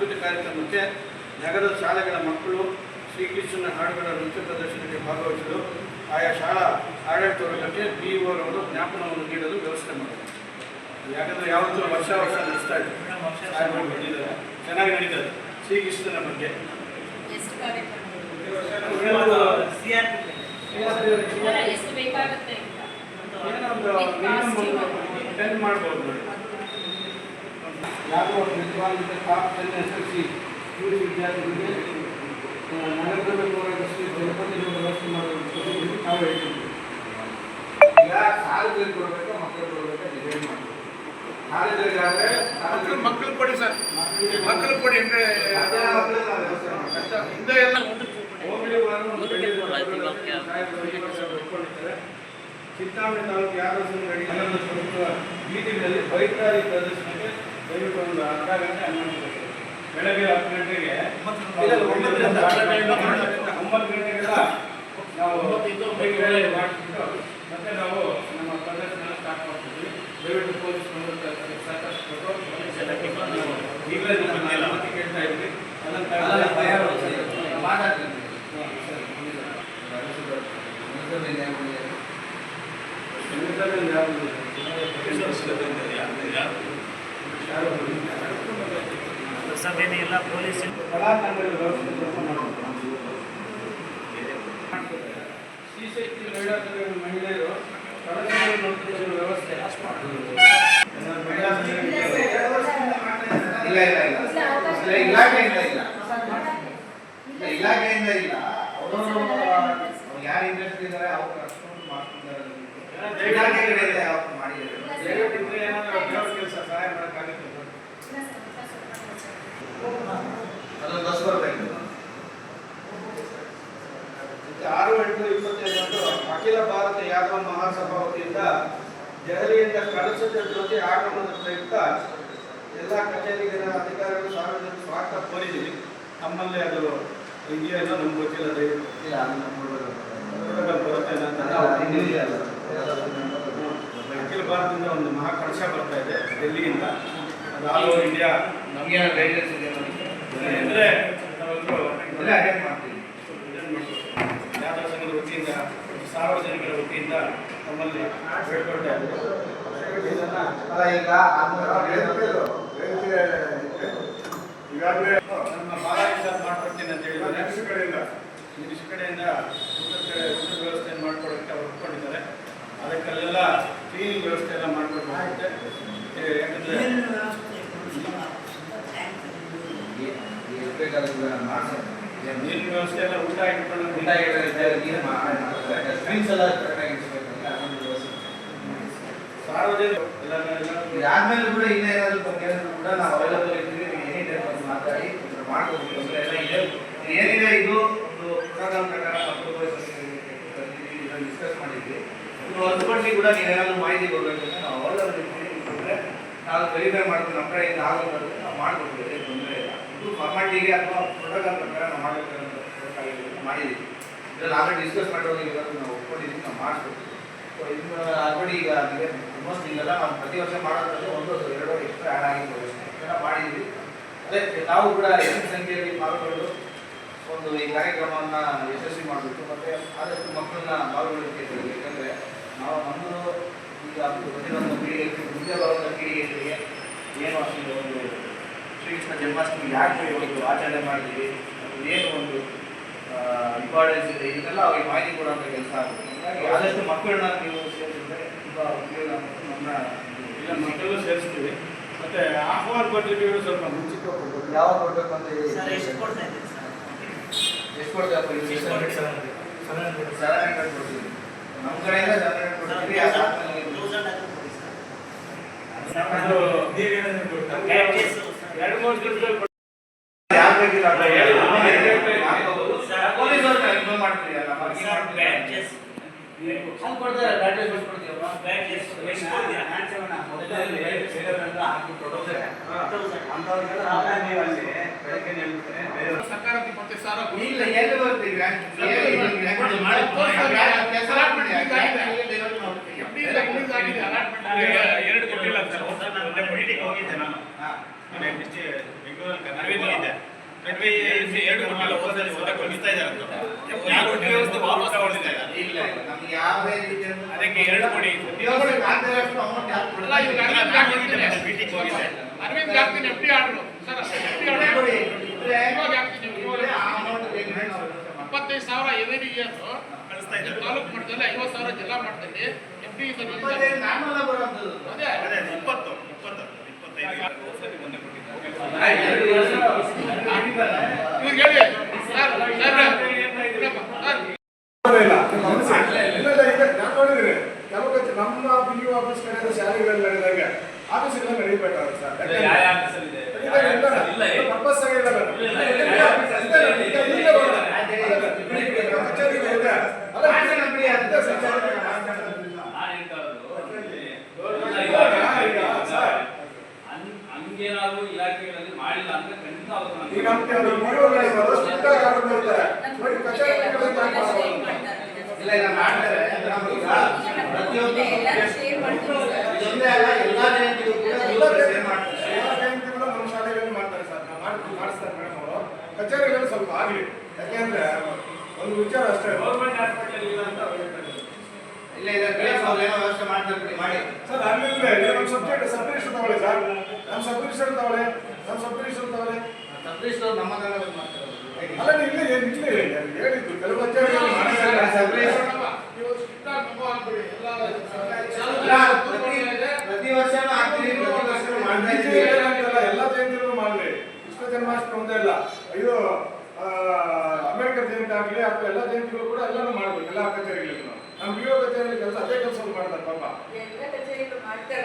ಸಾಂಸ್ಕೃತಿಕ ಕಾರ್ಯಕ್ರಮಕ್ಕೆ ನಗರದ ಶಾಲೆಗಳ ಮಕ್ಕಳು ಶ್ರೀಕೃಷ್ಣನ ಹಾಡುಗಳ ನೃತ್ಯ ಪ್ರದರ್ಶನಕ್ಕೆ ಭಾಗವಹಿಸಲು ಆಯಾ ಶಾಲಾ ಆಡಳಿತ ವರ್ಗಕ್ಕೆ ಬಿ ಅವರು ಜ್ಞಾಪನವನ್ನು ನೀಡಲು ವ್ಯವಸ್ಥೆ ಮಾಡಿದ್ದಾರೆ. ಯಾಕಂದರೆ ಯಾವತ್ತೂ ವರ್ಷ ವರ್ಷ ನಡೆಸ್ತಾ ಇದ್ದಾರೆ ಬಂದಿದ್ದಾರೆ ಚೆನ್ನಾಗಿ ನಡೀತದೆ ಶ್ರೀಕೃಷ್ಣನ ಬಗ್ಗೆ. ಎಷ್ಟು ಕಾರ್ಯಕ್ರಮ? ಎಷ್ಟು ಬೇಕಾಗುತ್ತೆ ಟೆನ್ ಮಾಡ್ಬೋದು ನೋಡಿ ಯಾರೋ ಒಬ್ಬ ವಿದ್ವಾಂಸ top ten S L C P U C ವಿದ್ಯಾರ್ಥಿಗಳಿಗೆ ಆ, ನಗರದಲ್ಲಿ ಹೋರಾಡಿಸಿ ಗಣಪತಿ ವ್ಯವಸ್ಥೆ ಮಾಡೋದು ನಾವು ಹೇಳ್ತೀವಿ ಈಗ ಸಾರ್ವಜನಿಕ ಕೊಡಬೇಕು ಮಕ್ಕಳು ಕೊಡಬೇಕು ಡಿಸೈಡ್ ಮಾಡಬೇಕು ಸಾರ್ವಜನಿಕರಾದ್ರೆ ಮಕ್ಕಳು ಮಕ್ಕಳು ಕೊಡಿ ಸರ್ ಮಕ್ಕಳು ಕೊಡಿ ಅಂದ್ರೆ ಹಿಂದೆ ಎಲ್ಲ ಚಿಂತಾಮಣಿ ತಾಲೂಕು ಯಾರು ನಗರದ ಪ್ರಮುಖ ಬೀದಿಗಳಲ್ಲಿ ಬೈಕ್ರಾರಿ ಪ್ರದರ್ಶನಕ್ಕೆ ದಯವಿಟ್ಟು ಒಂದು ಅರ್ಧ ಗಂಟೆ ಹನ್ನೊಂದು ಗಂಟೆ. ಬೆಳಗ್ಗೆ ಹತ್ತು ಗಂಟೆಗೆ ಒಂಬತ್ತು ಗಂಟೆಗೆಲ್ಲ ನಾವು ರ್ಯಾಲಿ ಮಾಡಿಬಿಟ್ಟು ಮತ್ತೆ ನಾವು ನಮ್ಮ ಪ್ರದರ್ಶನ ಸ್ಟಾರ್ಟ್ ಮಾಡ್ತೀವಿ ದಯವಿಟ್ಟು ಪೊಲೀಸ್ನವರು ಸಾಕಷ್ಟು ಈಗಲೇ ನಮ್ಮ ಅನುಮತಿ ಕೇಳ್ತಾ ಇದ್ವಿ ಅದನ್ನ ತಗೊಂಡು ಮಾತಾಡ್ತೀನಿ ಸಭೆನೇ ಇಲ್ಲ ಪೊಲೀಸ್ ಕಲಾತಂಡಗಳ ವ್ಯವಸ್ಥೆ ಕೆಲಸ ಮಾಡಬೇಕು ಶ್ರೀಶಕ್ತಿ ಮಹಿಳಾ ಮಹಿಳೆಯರು ನೋಡ್ತಿರುವ ವ್ಯವಸ್ಥೆ ಮಹಿಳಾ ಸಂಘಗಳಿಗೆ ಇಲ್ಲ ಇಲ್ಲ ಇಲ್ಲ ಇಲ್ಲ ಇಲಾಖೆಯಿಂದ ಇಲ್ಲ. ಇಲ್ಲ ಇಲಾಖೆಯಿಂದ ಇಲ್ಲ ಅವರು ಯಾರು ಇಂಟ್ರೆಸ್ಟ್ ಇದ್ದಾರೆ ಅವ್ರು ಕರ್ಸ್ಕೊಂಡು ಮಾಡ್ತಿದ್ದಾರೆ. ಇಲಾಖೆ ಕಡೆಯಿಂದ ಯಾವತ್ತು ಮಾಡಿದ್ದಾರೆ. ಮಹಾಸಭಾ ವತಿಯಿಂದ ದೆಹಲಿಯಿಂದ ಕಳಸದ ಜೊತೆ ಆಗಮನದ ಪ್ರಯುಕ್ತ ಎಲ್ಲ ಕಚೇರಿಗಳ ಅಧಿಕಾರಿಗಳು ಸಾರ್ವಜನಿಕ ಸ್ವಾಗತ ಕೋರಿದ್ದೀವಿ. ನಮ್ಮಲ್ಲಿ ಅದು ಇದೆಯೋ ನಮ್ಗೆ ಗೊತ್ತಿಲ್ಲ ಅಖಿಲ ಭಾರತದಿಂದ ಒಂದು ಮಹಾ ಕಳಶ ಬರ್ತಾ ಇದೆ ಡೆಲ್ಲಿಯಿಂದ ಅದು ಆಲ್ ಓವರ್ ಇಂಡಿಯಾ ನಮಗೆ ಗೈಡೆನ್ಸ್ ಇದೆ ಅಂದರೆ ನಾವೆಲ್ಲರೂ ಎಲ್ಲ ಅಟೆಂಡ್ ಮಾಡ್ತೀವಿ ಯಾದವ ಸಂಘದ ವತಿಯಿಂದ ಸಾರ್ವಜನಿಕರ ವತಿಯಿಂದ ತಮ್ಮಲ್ಲಿ ಬೇಡ್ಕೊಳ್ತಾ ಈಗಾಗಲೇ ನಮ್ಮ ಮಾಡ್ಕೊಡ್ತೀನಿ ಅಂತ ಹೇಳಿದ್ದಾರೆ. ಕಡೆಯಿಂದ ಇಂಗ್ಲಿಷ್ ಕಡೆಯಿಂದ ಊಟದ ವ್ಯವಸ್ಥೆಯನ್ನು ಮಾಡ್ಕೊಡೋಕ್ಕೆ ಅವ್ರು ಒಪ್ಕೊಂಡಿದ್ದಾರೆ. ಅದಕ್ಕೆಲ್ಲ ಕ್ಲೀನಿಂಗ್ ವ್ಯವಸ್ಥೆ ಎಲ್ಲ ಮಾಡ್ಕೊಡ್ಬೇಕಾಗುತ್ತೆ ಯಾಕಂದ್ರೆ ನೀರಿನ ವ್ಯವಸ್ಥೆ ಎಲ್ಲ ಊಟ ಇಟ್ಕೊಂಡು ಊಟ ಸ್ಕ್ರೀನ್ಸ್ ಎಲ್ಲ ಕರೆಕ್ಟಾಗಿ ಇರಿಸ್ಬೇಕಂದ್ರೆ ಅದೊಂದು ವ್ಯವಸ್ಥೆ. ಸಾರ್ವಜನಿಕ ಇದಾದ್ಮೇಲೆ ಕೂಡ ಇನ್ನೇನಾದ್ರೂ ಬಗ್ಗೆ ಕೂಡ ನಾವು ಅವೈಲಬಲ್ ಇದ್ದೀವಿ ನೀವು ಎನಿ ಟೈಮ್ ಬಂದು ಮಾತಾಡಿ ಮಾಡ್ಬೋದು ತೊಂದರೆ ಎಲ್ಲ ಇದೆ. ಏನಿದೆ ಇದು ಒಂದು ಪ್ರೋಗ್ರಾಮ್ ಪ್ರಕಾರ ನಾವು ಡಿಸ್ಕಸ್ ಮಾಡಿದ್ವಿ. ಇದು ಹೊರತುಪಡಿಸಿ ಕೂಡ ನೀವೇನಾದ್ರು ಮಾಹಿತಿ ಕೊಡಬೇಕಂದ್ರೆ ನಾವು ಅವೈಲಬಲ್ ಇದ್ದೀವಿ. ಅಂದರೆ ನಾವು ವೆರಿಫೈ ಮಾಡ್ಕೊಂಡು ನಮ್ಮ ಕಡೆಯಿಂದ ಆಗೋದು ನಾವು ಮಾಡ್ಕೊಡ್ತೀವಿ. ತೊಂದರೆ ಇಲ್ಲ. ಇದು ಫಾರ್ಮಾಲಿಟಿಗೆ ಅಥವಾ ಪ್ರೋಟೋಕಾಲ್ ಪ್ರಕಾರ ನಾವು ಮಾಡಬೇಕಂತ ಮಾಡಿದ್ದೀವಿ. ಇದ್ರಲ್ಲಿ ಆಲ್ರೆಡಿ ಡಿಸ್ಕಸ್ ಮಾಡೋದು ಈಗ ನಾವು ಒಪ್ಕೊಂಡಿದ್ದೀವಿ, ನಾವು ಮಾಡಿಸ್ಕೊಡ್ತೀವಿ ಸೊ ಇದು ಆಲ್ರೆಡಿ ಈಗ ನಮಗೆ ಆಲ್ಮೋಸ್ಟ್ ನಾವು ಪ್ರತಿ ವರ್ಷ ಮಾಡೋದ್ರಲ್ಲಿ ಒಂದು ಎರಡು ಎಕ್ಸ್ಟ್ರಾ ಆ್ಯಡ್ ಅಷ್ಟೇ. ಇದೆಲ್ಲ ಮಾಡಿದ್ವಿ ಅದೇ, ನಾವು ಕೂಡ ಹೆಚ್ಚಿನ ಸಂಖ್ಯೆಯಲ್ಲಿ ಪಾಲ್ಗೊಂಡು ಒಂದು ಈ ಕಾರ್ಯಕ್ರಮವನ್ನು ಯಶಸ್ವಿ ಮಾಡಬೇಕು. ಮತ್ತು ಆದಷ್ಟು ಮಕ್ಕಳನ್ನ ಪಾಲ್ಗೊಳ್ಳಲಿಕ್ಕೆ ಹೇಳಿ ಯಾಕಂದರೆ ನಾವು ನಮ್ಮದು ಈಗ ಪ್ರತಿಯೊಂದು ಪೀಳಿಗೆ ಮುಂದೆ ಬರುವಂಥ ಪೀಳಿಗೆಗಳಿಗೆ ಏನು ಒಂದು ಶ್ರೀಕೃಷ್ಣ ಜನ್ಮಾಷ್ಟಮಿ ಯಾಕೆ ಒಂದು ಆಚರಣೆ ಮಾಡಿದ್ದೀವಿ ಏನು ಒಂದು ಇಂಪಾರ್ಟೆನ್ಸ್ ಇದೆ ಇದನ್ನೆಲ್ಲ ಅವರಿಗೆ ಮಾಹಿತಿ ಕೊಡುವಂಥ ಕೆಲಸ ಆಗುತ್ತೆ. ಹಾಗಾಗಿ ಆದಷ್ಟು ಮಕ್ಕಳನ್ನ ನೀವು ಸೇರಿಸಿದ್ರೆ ತುಂಬ ಉಪಯೋಗ ನಮ್ಮ ಇಲ್ಲ ಮಕ್ಕಳು ಸೇರಿಸ್ತೀವಿ. ಮತ್ತೆ ಆಹ್ವಾನ ಪತ್ರಿಕೆಗಳು ಸ್ವಲ್ಪ ಮುಂಚಿತ ಕೊಡ್ಬೇಕು ಯಾವಾಗ ಕೊಡಬೇಕು ಅಂತ ಹೇಳಿ. ಸರ್ ಎಷ್ಟು ಕೊಡ್ತಾ ಇದ್ದೀರಿ ಸೆವೆನ್ ಹಂಡ್ರೆಡ್ ಕೊಡ್ತೀವಿ. ನಮ್ಮ ಕಡೆಯಿಂದ ಸೆವೆನ್ ಹಂಡ್ರೆಡ್ ಕೊಡ್ತೀವಿ. ಅದಾದ್ಮೇಲೆ ನೀವು- ತೌಸಂಡ್ ಆದ್ರೂ ಕೊಡಿ ಸರ್. ಅದು Gadgets, ಎರಡು ಮೂರು ದಿವಸದಲ್ಲಿ ಯಾರು ಬೇಕಿಲ್ಲ ಅಂತ ಹೇಳಿ. ಸರ್. ಪೊಲೀಸ್ ಅವ್ರನ್ನ ಇನ್ಫಾರ್ಮ್ ಮಾಡ್ತೀವಿ ಅಲ್ಲ ಮರ್ಜಿ ಸರ್ ಮಾಡ್ತೀವಿ. ಬ್ಯಾಡ್ಜಸ್ ಅಲ್ಲಿ ಕೊಡ್ತಾರೆ ಬ್ಯಾಟರಿ ಕೊಡ್ತೀವಪ್ಪ ಬ್ಯಾಡ್ಜಸ್ ಎಷ್ಟು ಕೊಡ್ತೀರಾ ಅಂಥವ್ರಿಗೆಲ್ಲ ಆಮೇಲೆ ನೀವು ಅಲ್ಲಿ ಬೆಳಗ್ಗೆ ಕೊಡಿ. ಇಲ್ಲ ಎಲ್ಲಿ ಬರ್ತೀವಿ. ಎರಡು ಕೊಟ್ಟಿಲ್ಲ ಸರ್. ಹೋಗಿದ್ದೆ ನಾನು. ಬೆಂಗಳೂರಲ್ಲಿ ಮೀಟಿಂಗ್ ಹೋಗಿದ್ದೆ ಅದಕ್ಕೆ ಎರಡು ಮಾಡ್ತೀವಿ. ಇಪ್ಪತ್ತೈದು ಸಾವಿರ ಎವರಿ ಇಯರ್ ಕಳಿಸ್ತಾ ಇದ್ದಾರೆ. ತಾಲೂಕು ಮಟ್ಟದಲ್ಲಿ ಐವತ್ತು ಸಾವಿರ ಜಿಲ್ಲಾ ಮಟ್ಟದಲ್ಲಿ ಎಫ್ ಡಿ ಅದೇ, ಇಪ್ಪತ್ತು ಇಪ್ಪತ್ತು ಇಪ್ಪತ್ತೈದು. ನಮ್ಮ ಪಿ ಯು ಆಫೀಸ್ ಕಡೆ ಶಾಲೆಗಳಲ್ಲಿ ನಡೆದಾಗ ಆಫೀಸ್ಗಳು ನಡೀಬೇಕಾಗುತ್ತೆ ಸರ್ ಅದೇ ಯಾವ ಯಾವ ಆಫೀಸಲ್ಲಿದೆ? ಯಾವ ಯಾವ ಆಫೀಸಲ್ಲಿ? ಇಲ್ಲ, ಇಲ್ಲ. ಪರ್ಪಸ್ ಆಗಿ ಇಡಲ್ಲ ನಾನು. ಇಲ್ಲ, ಇಲ್ಲ, ಇಲ್ಲ, ಯಾವ ಆಫೀಸಲ್ಲಿ ಇಲ್ಲ, ಇದೆ? ಈಗ ಇಲ್ಲೇ ಬರೋಣ. ಅದೇ, ಅಲ್ಲ, ಬಿಡಿ, ಬಿಡಿ, ನಮ್ಮ ಕಚೇರಿಗೆ ಇದೆ. ಅಲ್ಲ, ಮಾಡ್ಸೋಣ ಬಿಡಿ, ಅದೇ ಅದೇ ಸರ್, ಸರ್. ನಾನು ಹೇಳ್ತಾ ಇರೋದು, ಇಲ್ಲ, ಇವಾಗ ಇವಾಗ ಈಗ ಸರ್, ಹಂಗ್- ಹಂಗೇನಾದ್ರು ಇಲಾಖೆಗಳಲ್ಲಿ ಮಾಡಿಲ್ಲ ಅಂದ್ರೆ ಖಂಡಿತ ಅವ್ರು ನಾನು- ಈಗ ನಮ್ಮ ಕೆಲವು PO ಗಳು ಸ್ಟ್ರಿಕ್ಟ್ ಆಗಿ ಆರ್ಡರ್ ಮಾಡ್ತಾರೆ ನೋಡಿ ಕಚೇರಿಗಳಲ್ಲಿ ಯಾಕೆ ಮಾಡ್ಬಾರ್ದು? ಇಲ್ಲ ಇಲ್ಲ ಮಾಡ್ತಾರೆ ನಮ್ಗೀಗ ಪ್ರತಿಯೊಂದು ಎಲ್ಲರೂ ಶೇರ್ ಮಾಡ್ತೀವಿ ಸರ್. ಇದೊಂದೇ ಅಲ್ಲ ಎಲ್ಲಾ ಜಯಂತಿಗೂ ಕೂಡ ಎಲ್ಲ ಇವ್ರು ಜಯಂತಿ- share ಮಾಡ್ತಾರೆ ಎಲ್ಲ ಜಯಂತಿಗಳು ನಮ್ಮ ಶಾಲೆಗಳಲ್ಲಿ ಮಾಡ್ತಾರೆ ಸರ್ ನಾವು ಮಾಡಿ ಮಾಡಿಸ್ತಾರೆ ಮೇಡಮ್ ಅವರು ಕಚೇರಿಗಳಲ್ಲಿ ಸ್ವಲ್ಪ ಆಗಲಿ ಯಾಕೆಂದ್ರೆ ಒಂದು ವಿಚಾರ ಅಷ್ಟೇ. ಗೌರ್ಮೆಂಟ್ ಹಾಸ್ಪಿಟಲ್ ಇಲ್ಲ ಅಂತ ಅವ್ರು ಹೇಳ್ತಾರೆ. ಇಲ್ಲ ಇಲ್ಲ ಗ್ರೇಸ್ ಅವ್ರು ಏನೋ ವ್ಯವಸ್ಥೆ ಮಾಡ್ತಾರೆ ಮಾಡಿ. ಸರ್ ನಮ್ಮ ಸಬ್ಜೆಕ್ಟ್ ಸಬ್ಡಿವಿಷನ್ ತಗೊಳ್ಳಿ ಸರ್. ನಮ್ಮ ಸಬ್ಡಿವಿಷನ್ ತಗೊಳ್ಳಿ ನಮ್ಮ ಸಬ್ಡಿವಿಷನ್ ತಗೊಳ್ಳಿ. ಸಬ್ರಿಸ್ಟ್ ಅವ್ರು ನಮ್ಮ ತರ ಮಾಡ್ತಾರೆ. ಅಲ್ಲ ಇಲ್ಲೇ ಏನು ಇಲ್ಲೇ ಹೇಳಿದ್ದು? ಕೆಲವು ಕಚೇರಿಗಳು ಪ್ರತಿ ವರ್ಷನೂ ಆಗ್ತೀರಿ ಪ್ರತಿ ವರ್ಷನೂ ಮಾಡ್ತಾ ಇದ್ದೀವಿ. ಎಲ್ಲ ಜಯಂತಿಗಳು ಮಾಡಲಿ. ಕೃಷ್ಣ ಜನ್ಮಾಷ್ಟಮಿ ಒಂದೇ ಇಲ್ಲ. ಅಯ್ಯೋ ಆ ಅಂಬೇಡ್ಕರ್ ಜಯಂತಿ ಆಗಲಿ ಅಥವಾ ಎಲ್ಲ ಜಯಂತಿಗಳು ಕೂಡ ಎಲ್ಲನೂ ಮಾಡಬೇಕು ಎಲ್ಲ ಕಚೇರಿಗಳಿಗೆ. ನಾವು ನಮ್ಮ ವಿಡಿಯೋ ಕಚೇರಿಯಲ್ಲಿ ಕೆಲಸ ಅದೇ ಕೆಲಸ ಮಾಡ್ತಾರೆ ಪಾಪ. ಎಲ್ಲ ಕಚೇರಿಗಳು ಮಾಡ್ತಾರೆ